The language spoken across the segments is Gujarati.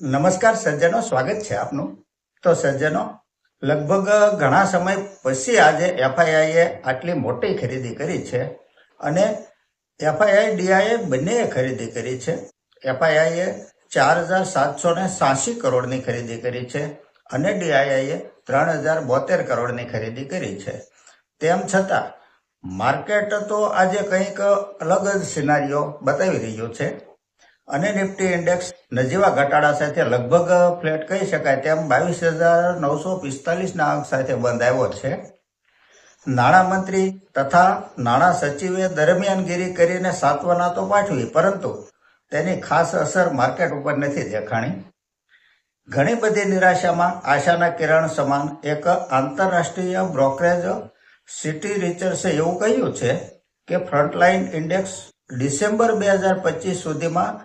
નમસ્કાર સજ્જનો, સ્વાગત છે આપનું. તો સજ્જનો, લગભગ ઘણા સમય પછી આજે એફઆઈઆઈએ આટલી મોટી ખરીદી કરી છે અને એફઆઈઆઈ ડીઆઈએ બંનેએ ખરીદી કરી છે. એફઆઈઆઈએ ચાર હજાર સાતસો ને સાસી કરોડની ખરીદી કરી છે અને ડીઆઈઆઈએ ત્રણ હજાર બોતેર કરોડની ખરીદી કરી છે. તેમ છતાં, માર્કેટ તો આજે કંઈક અલગ જ સિનારીઓ બતાવી રહ્યું છે. અને નિફ્ટી ઇન્ડેક્સ નજીવા ઘટાડા સાથે લગભગ ફ્લેટ કહી શકાય તેમ બાવીસ હજાર નવસો પિસ્તાલીસના અંક સાથે બંધ આવ્યો છે નાણામંત્રી તથા નાણાં સચિવે દરમિયાનગીરી કરીને સાંત્વના તો પાઠવી, પરંતુ તેની ખાસ અસર માર્કેટ ઉપર નથી દેખાણી. ઘણી બધી નિરાશામાં આશાના કિરણ સમાન એક આંતરરાષ્ટ્રીય બ્રોકરેજ સિટી રિચર્સે એવું કહ્યું છે કે ફ્રન્ટલાઇન ઇન્ડેક્સ ડિસેમ્બર બે હજાર પચીસ સુધીમાં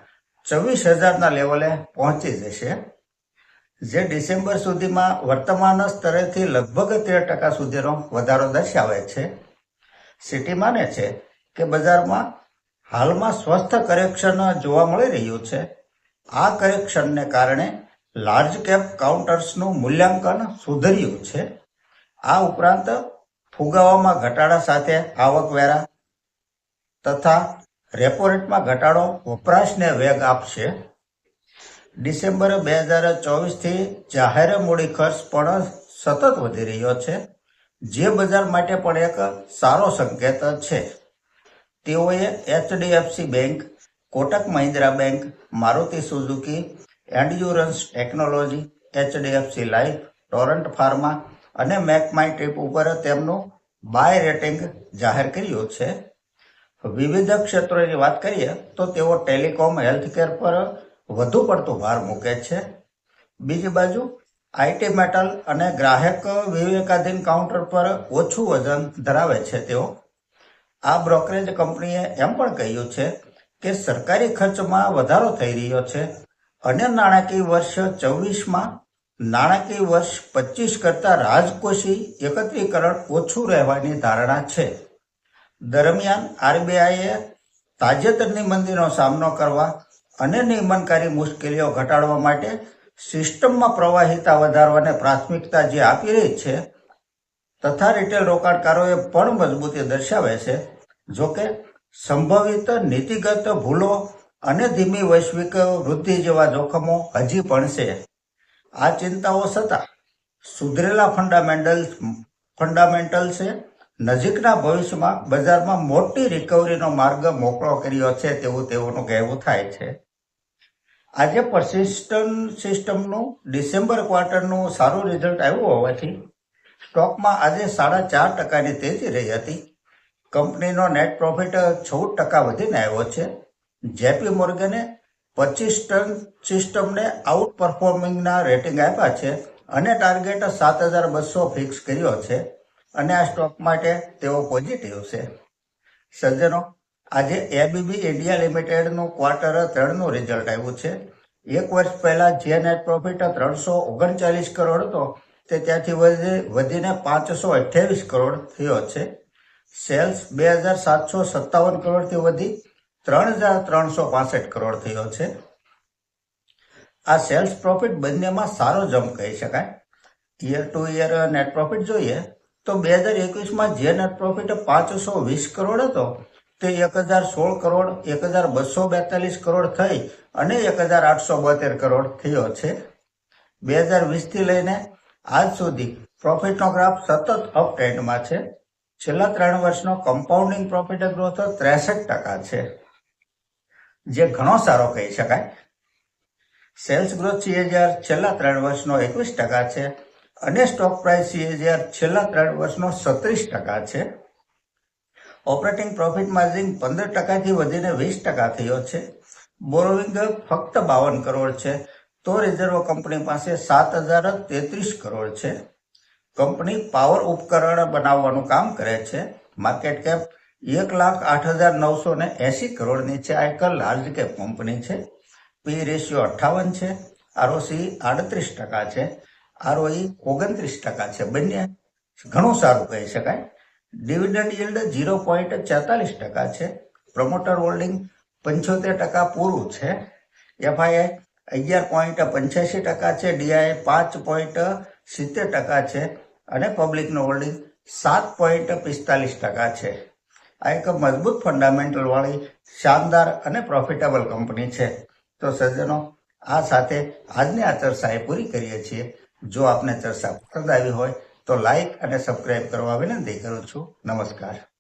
ચોવીસ હજારના લેવલે પહોંચી જશે, જે ડિસેમ્બર સુધીમાં વર્તમાન સ્તરેથી લગભગ તેર ટકા સુધીનો વધારો દર્શાવે છે. સિટી માને છે કે બજારમાં હાલમાં સ્વસ્થ કરેક્શન જોવા મળી રહ્યું છે. આ કરેક્શનને કારણે લાર્જ કેપ કાઉન્ટર્સનું મૂલ્યાંકન સુધર્યું છે. આ ઉપરાંત ફુગાવામાં ઘટાડા સાથે આવકવેરા તથા રેપો રેટમાં ઘટાડો વપરાશને વેગ આપશે. ડિસેમ્બર બે હજાર ચોવીસથી જાહેર મૂડી ખર્ચ પણ સતત વધી રહ્યો છે. જે બજાર માટે પણ એક સારો સંકેત છે. તેઓએ HDFC Bank, Kotak Mahindra Bank, Maruti Suzuki, Endurance Technology, HDFC Life, Torrent Pharma અને મેક માય ટ્રીપ ઉપર તેમનું બાય રેટિંગ જાહેર કર્યું છે. વિવિધ ક્ષેત્રોની વાત કરીએ, તો તેઓ ટેલિકોમ, હેલ્થકેર પર વધુ પડતો ભાર મૂકે છે. બીજી બાજુ આઈટી મેટલ અને ગ્રાહક વિવેકાધીન કાઉન્ટર પર ઓછું વજન ધરાવે છે તેઓ. આ બ્રોકરેજ કંપનીએ એમ પણ કહ્યું છે કે સરકારી ખર્ચમાં વધારો થઈ રહ્યો છે. અને નાણાકીય વર્ષ ચોવીસમાં નાણાકીય વર્ષ પચીસ કરતાં રાજકોષી એકત્રીકરણ ઓછું રહેવાની ધારણા છે. દરમિયાન આરબીઆઈએ તાજેતરની મંદીનો સામનો કરવા અને નિયમનકારી મુશ્કેલીઓ ઘટાડવા માટે સિસ્ટમમાં પ્રવાહિતા વધારવાને પ્રાથમિકતા જે આપી રહી છે, તથા રિટેલ રોકાણકારોએ પણ મજબૂતી દર્શાવે છે. જોકે, સંભવિત નીતિગત ભૂલો અને ધીમી વૈશ્વિક વૃદ્ધિ જેવા જોખમો હજી પણ છે. આ ચિંતાઓ છતાં સુધરેલા ફંડામેન્ટલ ફંડામેન્ટલ છે. નજીકના ભવિષ્યમાં બજારમાં મોટી રિકવરીનો માર્ગ મોકળો કર્યો છે તેવું તેઓનું કહેવું થાય છે. આજે પરસિસ્ટન્ટ સિસ્ટમનું ડિસેમ્બર ક્વાર્ટરનું સારું રિઝલ્ટ આવ્યું હોવાથી સ્ટોકમાં આજે સાડા ચાર ટકાની તેજી રહી હતી. કંપનીનો નેટ પ્રોફિટ ચૌદ ટકા વધીને આવ્યો છે. જેપી મોર્ગને પચીસ ટન સિસ્ટમને આઉટ પરફોર્મિંગના રેટિંગ આપ્યા છે અને ટાર્ગેટ સાત હજાર બસો ફિક્સ કર્યો છે. અને આ સ્ટોક માટે તેઓ પોઝિટિવ છે. સજ્જનો, આજે એબીબી ઇન્ડિયા લિમિટેડનું ક્વાર્ટર ત્રણનું રિઝલ્ટ આવ્યું છે. એક વર્ષ પહેલા જે નેટ પ્રોફિટ ત્રણસો ઓગણચાલીસ કરોડ હતો, તે ત્યાંથી વધી, વધીને પાંચસો અઠ્યાવીસ કરોડ થયો છે. સેલ્સ બે હજાર સાતસો સત્તાવન કરોડથી વધી, ત્રણ હજાર ત્રણસો પાસઠ કરોડ થયો છે. આ સેલ્સ પ્રોફિટ બંનેમાં સારો જમ્પ કહી શકાય. Year to year net profit જોઈએ તો બે હજાર એકવીસમાં જે નેટ પ્રોફિટ પાંચસો વીસ કરોડ હતો, તે એક હજાર સોળ કરોડ, એક હજાર બસો બેતાલીસ કરોડ થઈ અને એક હજાર આઠસો બોતેર કરોડ થયો છે. બે હજાર વીસથી લઈને આજ સુધી પ્રોફિટનો ગ્રાફ સતત અપ ટ્રેન્ડમાં છે. છેલ્લા ત્રણ વર્ષનો કમ્પાઉન્ડિંગ પ્રોફિટ ગ્રોથ ત્રેસઠ ટકા છે. જે ઘણો સારો કહી શકાય. સેલ્સ ગ્રોથ સીએજીઆર છેલ્લા ત્રણ વર્ષનો એકવીસ ટકા છે. અને સ્ટોક પ્રાઇસ સીએજીઆર છેલ્લા ત્રણ વર્ષનો સત્રીસ ટકા છે. ઓપરેટિંગ પ્રોફિટ માર્જિન પંદર ટકાથી વધીને વીસ ટકા થયો છે. બોરોવિંગ ફક્ત બાવન કરોડ છે. તો રિઝર્વ કંપની પાસે સાત હજાર તેત્રીસ કરોડ છે. કંપની પાવર ઉપકરણ બનાવવાનું કામ કરે છે. માર્કેટ કેપ એક લાખ આઠ હજાર નવસો ને એસી કરોડની છે આ એક લાર્જ કેપ કંપની છે. પી રેશિયો અઠ્ઠાવન છે. આરઓસી આડત્રીસ ટકા છે. આરઓઈ ઓગણત્રીસ ટકા છે. બંને ઘણું સારું કહી શકાય. ડિવિડન્ડ yield ઝીરો પોઈન્ટ છેતાલીસ ટકા છે. પ્રમોટર હોલ્ડિંગ પંચોતેર ટકા પૂરું છે. એફઆઈઆઈ અગિયાર પોઈન્ટ પંચ્યાસી ટકા છે. ડીઆઈ પાંચ પોઈન્ટ સિત્તેર ટકા છે. અને પબ્લિકનું હોલ્ડિંગ સાત પોઈન્ટ પિસ્તાલીસ ટકા છે. આ એક મજબૂત ફંડામેન્ટલવાળી શાનદાર અને પ્રોફિટેબલ કંપની છે. તો સજ્જનો, આ સાથે આજની આ ચર્ચા પૂરી કરીએ છીએ. જો આપને ચર્ચા પસંદ આવી હોય તો લાઈક અને સબસ્ક્રાઇબ કરવા વિનંતી કરું છું. નમસ્કાર.